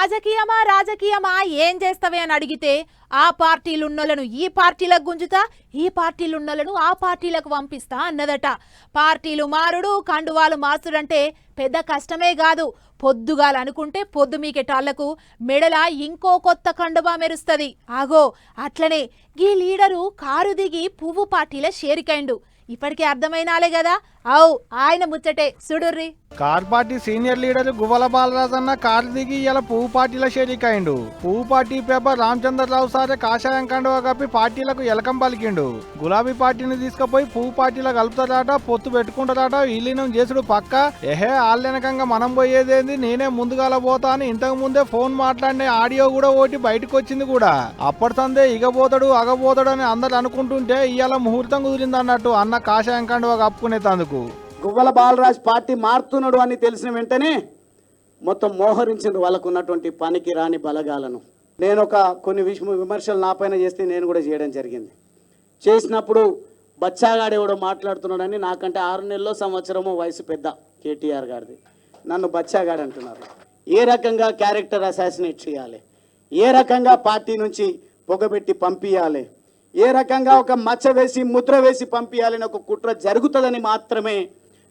రాజకీయమా రాజకీయమా ఏం చేస్తావే అని అడిగితే ఆ పార్టీలున్నోళ్ళను ఈ పార్టీలకు గుంజుతా ఈ పార్టీలున్నోళ్ళను ఆ పార్టీలకు పంపిస్తా అన్నదట. పార్టీలు మారుడు కండువాలు మార్చుడంటే పెద్ద కష్టమే కాదు. పొద్దుగాలనుకుంటే పొద్దు మీకెటాళ్ళకు మెడల ఇంకో కొత్త కండువా మెరుస్తుంది. ఆగో అట్లనే గీ లీడరు కారు దిగి పువ్వు పార్టీల షేరికైండు. ఇప్పటికే అర్థమైనాలే కదా అవు ఆయన ముచ్చటే. సుడుర్రి car party senior leader Guvvala Balarajanna car దిగి ఇలా పువ్వు పార్టీల షేరికాయిండు పువ్వు పార్టీ పేపర్ రామచంద్రరావు సారే కాషాయం కండువా కప్పి పార్టీలకు ఎలకం పలికిండు. గులాబీ పార్టీని తీసుకుపోయి పువ్వు పార్టీలో కలుపుతాడట పొత్తు పెట్టుకుంటాడట విలీనం చేసుడు పక్క. ఎహే ఆళ్ళెనకంగా మనం పోయేదేంది? నేనే ముందుగాల పోతా అని ఇంతకు ముందే ఫోన్ మాట్లాడిన ఆడియో కూడా ఓటి బయటకు వచ్చింది కూడా. అప్పటి సందే ఇగబోతాడు అగబోతాడు అని అందరు అనుకుంటుంటే ఇవాళ ముహూర్తం కుదిరింది అన్నట్టు అన్న కాషాయం కండువా కప్పుకునే తందుకు గువ్వల బాలరాజ్ పార్టీ మారుతున్నాడు అని తెలిసిన వెంటనే మొత్తం మోహరించింది వాళ్ళకు ఉన్నటువంటి పనికి రాని బలగాలను. నేను ఒక కొన్ని విష విమర్శలు నా పైన చేస్తే నేను కూడా చేయడం జరిగింది. చేసినప్పుడు బచ్చాగాడు ఎవడో మాట్లాడుతున్నాడని నాకంటే ఆరు నెలల్లో సంవత్సరము వయసు పెద్ద కేటీఆర్ గారిది. నన్ను బచ్చాగాడు అంటున్నారు. ఏ రకంగా క్యారెక్టర్ అసాసినేట్ చేయాలి? ఏ రకంగా పార్టీ నుంచి పొగబెట్టి పంపించాలి ఏ రకంగా ఒక మచ్చ వేసి ముద్ర వేసి పంపించాలని ఒక కుట్ర జరుగుతుందని మాత్రమే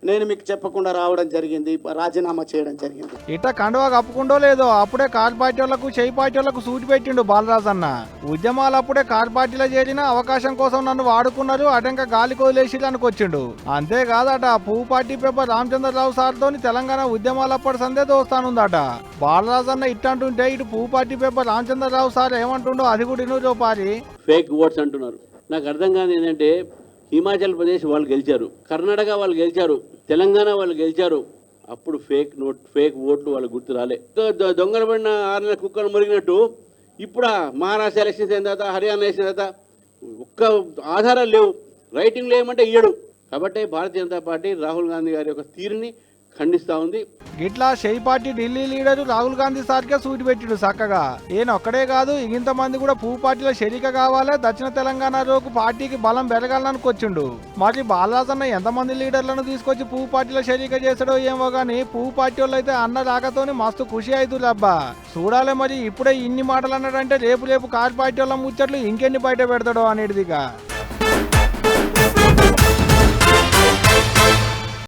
నేను మీకు చెప్పకుండా రావడం జరిగింది రాజీనామా చేయడం జరిగింది. ఇట్ట కండువా కప్పుకుండో లేదో అప్పుడే కార్ పార్టీ వాళ్ళకు చేయి పార్టీ వాళ్ళకు సూటి పెట్టిండు బాలరాజన్న ఉద్యమాలు అప్పుడే కార్ పార్టీలో చేరిన అవకాశం కోసం నన్ను వాడుకున్నారు అటంక గాలి కొదిలేసి అనుకొచ్చిండు. అంతేకాదట పువ్వు పార్టీ పేపర్ రామచంద్రరావు సార్తోని తెలంగాణ ఉద్యమాలు అప్పటి సందే దోస్తానుందట. బాలరాజన్న ఇట్టంటుంటే ఇటు పువ్వు పార్టీ పేపర్ రామచంద్రరావు సార్ ఏమంటుండో అది కూడా ఇను పారి. ఫేక్ ఓట్స్ అంటున్నారు. నాకు అర్థం కాదు ఏంటంటే హిమాచల్ ప్రదేశ్ వాళ్ళు గెలిచారు కర్ణాటక వాళ్ళు గెలిచారు తెలంగాణ వాళ్ళు గెలిచారు. అప్పుడు ఫేక్ నోట్ ఫేక్ ఓట్లు వాళ్ళు గుర్తు రాలే. దొంగలు పడిన ఆరు నెలల కుక్కలు మురిగినట్టు ఇప్పుడు మహారాష్ట్ర ఎలక్షన్స్ అయిన తర్వాత హర్యానా వేసిన తర్వాత ఒక్క ఆధారాలు లేవు. రైటింగ్ లేమంటే ఇయ్యడు. కాబట్టి భారతీయ జనతా పార్టీ రాహుల్ గాంధీ గారి యొక్క తీరుని ఖండిస్తా ఉంది. గిట్లా షెయి పార్టీ ఢిల్లీ లీడర్ రాహుల్ గాంధీ సార్కే సూటి పెట్టిడు చక్కగా. ఈయన ఒక్కడే కాదు ఇంత మంది కూడా పూ పార్టీలో షరీక కావాలే? దక్షిణ తెలంగాణ రోకు పార్టీకి బలం పెరగాలని వచ్చిండు. మరి బాలరాజన్న ఎంతమంది లీడర్లను తీసుకొచ్చి పూ పార్టీలో షరీక చేసాడో ఏమో గాని పూ పార్టీ వాళ్ళు అయితే అన్న రాకతోని మస్తు ఖుషి అవుతుంది అబ్బా. చూడాలి మరి ఇప్పుడే ఇన్ని మాటలు అన్నాడంటే రేపు రేపు కార్ పార్టీ వాళ్ళ ముచ్చట్లు ఇంకెన్ని బయట పెడతాడో అనేటిదిగా.